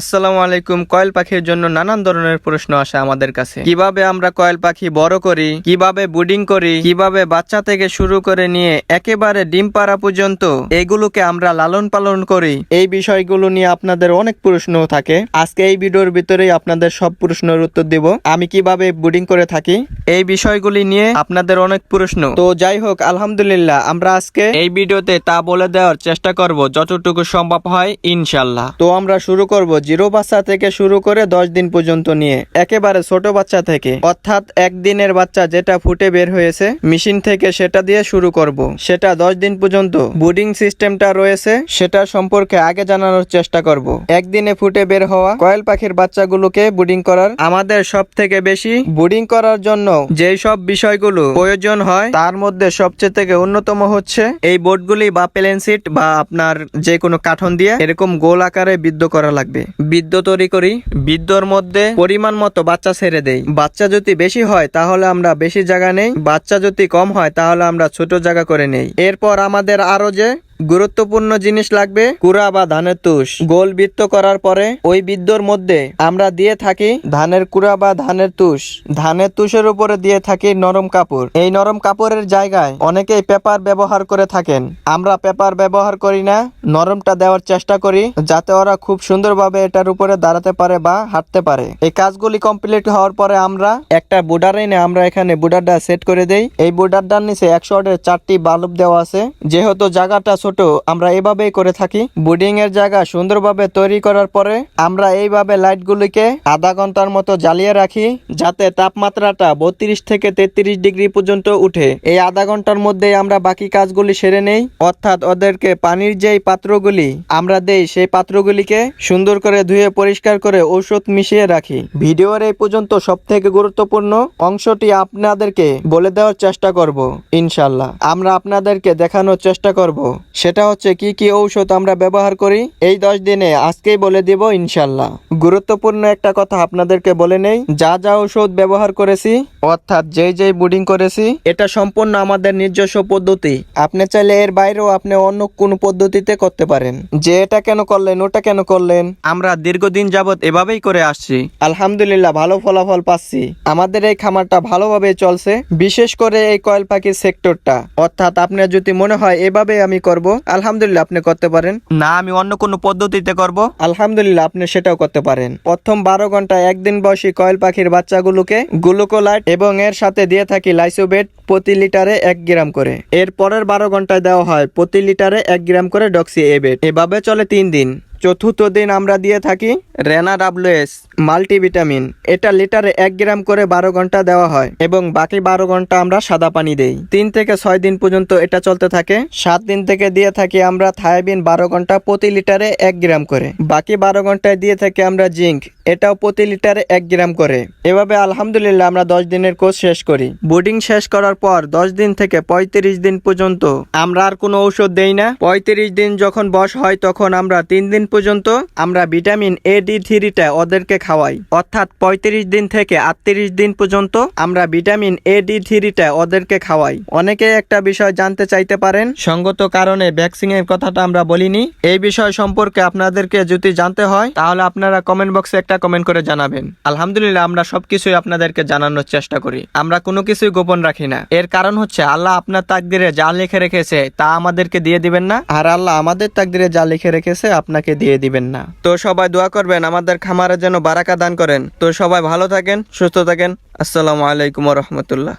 আসসালামু আলাইকুম। কয়েল পাখির জন্য নানান ধরনের প্রশ্ন আসে আমাদের কাছে। কীভাবে আমরা কয়েল পাখি বড় করি? কীভাবে বুডিং করি? কীভাবে বাচ্চা থেকে শুরু করে নিয়ে একেবারে ডিম পাড়া পর্যন্ত এগুলোকে আমরা লালন পালন করি? এই বিষয়গুলো নিয়ে আপনাদের অনেক প্রশ্ন থাকে। আজকে এই ভিডিওর ভিতরেই আপনাদের সব প্রশ্নের উত্তর দেব। আমি কীভাবে বুডিং করে থাকি? এই বিষয়গুলি নিয়ে আপনাদের অনেক প্রশ্ন। তো যাই হোক, আলহামদুলিল্লাহ, আমরা আজকে এই ভিডিওতে তা বলে দেওয়ার চেষ্টা করব যতটুকু সম্ভব হয় ইনশাল্লাহ তো আমরা শুরু করব জিরো বাচ্চা থেকে শুরু করে দশ দিন পর্যন্ত নিয়ে একেবারে ছোট বাচ্চা থেকে। অর্থাৎ একদিনের বাচ্চা যেটা ফুটে বের হয়েছে, মেশিন থেকে সেটা দিয়ে শুরু করব। সেটা দশ দিন পর্যন্ত বুডিং সিস্টেমটা রয়েছে, সেটা সম্পর্কে আগে জানানোর চেষ্টা করব। একদিনে ফুটে বের হওয়া কয়েল পাখির বাচ্চাগুলোকে বুডিং করার আমাদের সব থেকে বেশি বুডিং করার জন্য যেই সব বিষয়গুলো প্রয়োজন হয়, তার মধ্যে সবচেয়ে থেকে অন্যতম হচ্ছে এই বোর্ডগুলি বা প্লেন সিট বা আপনার যে কোনো কাঠন দিয়ে এরকম গোল আকারে বিদ্ধ করা লাগবে। বিদ্ধ তৈরি করি। বৃদ্ধর মধ্যে পরিমাণ মতো বাচ্চা ছেড়ে দেই। বাচ্চা যদি বেশি হয় তাহলে আমরা বেশি জায়গা নেই। বাচ্চা যদি কম হয় তাহলে আমরা ছোট জায়গা করে নেই। এরপর আমাদের আরও যে গুরুত্বপূর্ণ জিনিস লাগবে কুড়া বা ধানের তুষ। গোল বৃত্ত করার পরে ওই বৃত্তর মধ্যে আমরা দিয়ে থাকি ধানের কুড়া বা ধানের তুষ। ধানের তুষের উপরে দিয়ে থাকি নরম কাপড়। এই নরম কাপড়ের জায়গায় অনেকেই পেপার ব্যবহার করে থাকেন। আমরা পেপার ব্যবহার করি না, নরমটা দেওয়ার চেষ্টা করি যাতে ওরা খুব সুন্দরভাবে এটার উপরে দাঁড়াতে পারে বা হাঁটতে পারে। এই কাজগুলি কমপ্লিট হওয়ার পরে আমরা একটা বুডার এনে আমরা এখানে বুডারটা সেট করে দেই। এই বুডারটার নিচে একশো চারটি বাল্ব দেওয়া আছে। যেহেতু জায়গাটা ছোট, আমরা এভাবেই করে থাকি। বুডিং এর জায়গা সুন্দরভাবে তৈরি করার পরে, আমরা এইভাবে লাইটগুলিকে আধা ঘণ্টার মতো জ্বালিয়ে রাখি, যাতে তাপমাত্রাটা বত্রিশ থেকে তেত্রিশ ডিগ্রি পর্যন্ত উঠে। এই আধা ঘণ্টার মধ্যেই আমরা বাকি কাজগুলি সেরে নেই, অর্থাৎ ওদেরকে পানির যেই পাত্রগুলি আমরা দেই, সেই পাত্রগুলিকে সুন্দর করে ধুয়ে পরিষ্কার করে ঔষধ মিশিয়ে রাখি। ভিডিওর এই পর্যন্ত সব থেকে গুরুত্বপূর্ণ অংশটি আপনাদেরকে বলে দেওয়ার চেষ্টা করব ইনশাল্লাহ আমরা আপনাদেরকে দেখানোর চেষ্টা করব সেটা হচ্ছে কি কি ঔষধ আমরা ব্যবহার করি? এই দশ দিনে আজকেই বলে দিব ইনশাল্লাহ গুরুত্বপূর্ণ একটা কথা আপনাদেরকে বলে নেই, যা যা ঔষধ ব্যবহার করেছি, অর্থাৎ যেই যেই বুডিং করেছি, এটা সম্পূর্ণ আমাদের নিজস্ব পদ্ধতি। আপনি চাইলে এর বাইরেও আপনি অন্য কোন পদ্ধতিতে করতে পারেন। যে এটা কেন করলেন, ওটা কেন করলেন, আমরা দীর্ঘদিন যাবত এভাবেই করে আসছি। আলহামদুলিল্লাহ, ভালো ফলাফল পাচ্ছি। আমাদের এই খামারটা ভালোভাবে চলছে, বিশেষ করে এই কয়েল পাখির সেক্টরটা। অর্থাৎ আপনার যদি মনে হয় এভাবে আমি করব আলহামদুলিল্লাহ আপনি করতে পারেন। না আমি অন্য কোনো পদ্ধতিতে করব। আলহামদুলিল্লাহ আপনি সেটাও করতে পারেন। প্রথম বারো ঘণ্টা একদিন বয়সী কয়েল পাখির বাচ্চাগুলোকে গ্লুকোলাইট এবং এর সাথে দিয়ে থাকি লাইসোবেট প্রতি লিটারে এক গ্রাম করে। এর পরের বারো ঘন্টায় দেওয়া হয় প্রতি লিটারে এক গ্রাম করে ডক্সি এবেট এভাবে চলে তিন দিন। চতুর্থ দিন আমরা দিয়ে থাকি রেনা ডাব্লুএস মাল্টিভিটামিন। এটা লিটারে এক গ্রাম করে বারো ঘণ্টা দেওয়া হয় এবং বাকি বারো ঘণ্টা আমরা সাদা পানি দেই। তিন থেকে ছয় দিন পর্যন্ত এটা চলতে থাকে। সাত দিন থেকে দিয়ে থাকি আমরা থায়াবিন বারো ঘণ্টা প্রতি লিটারে এক গ্রাম করে। বাকি বারো ঘন্টায় দিয়ে থাকি আমরা জিঙ্ক এটাও প্রতি লিটারে এক গ্রাম করে। এভাবে আলহামদুলিল্লাহ আমরা দশ দিনের কোর্স শেষ করি। বোর্ডিং শেষ করার পর দশ দিন থেকে পঁয়ত্রিশ দিন পর্যন্ত আমরা আর কোনো ঔষধ দেই না। পঁয়ত্রিশ দিন যখন বয়স হয় তখন আমরা তিন দিন পর্যন্ত আমরা ভিটামিন এ, ডি থ্রিটা ওদেরকে খাওয়াই। অর্থাৎ পঁয়ত্রিশ দিন থেকে আটত্রিশ দিন পর্যন্ত আমরা ভিটামিন এ, ডি থ্রিটা ওদেরকে খাওয়াই। অনেকে একটা বিষয় জানতে চাইতে পারেন। সঙ্গত কারণে ভ্যাকসিন এর কথাটা আমরা বলিনি। এই বিষয় সম্পর্কে আপনাদেরকে যদি জানতে হয়, তাহলে আপনারা কমেন্ট বক্সে একটা কমেন্ট করে জানাবেন। আলহামদুলিল্লাহ, আমরা সবকিছুই আপনাদেরকে জানানোর চেষ্টা করি। আমরা কোনো কিছুই গোপন রাখি না। এর কারণ হচ্ছে, আল্লাহ আপনার তাকদিরে যা লিখে রেখেছে, তা আমাদেরকে দিয়ে দিবেন না, আর আল্লাহ আমাদের তাকদিরে যা লিখে রেখেছে, আপনাকে দিয়ে দিবেন না। তো সবাই দোয়া করবেন, আমাদের খামারের জন্য বারাকা দান করেন। তো সবাই ভালো থাকেন, সুস্থ থাকেন। আসসালামু আলাইকুম রহমতুল্লাহ।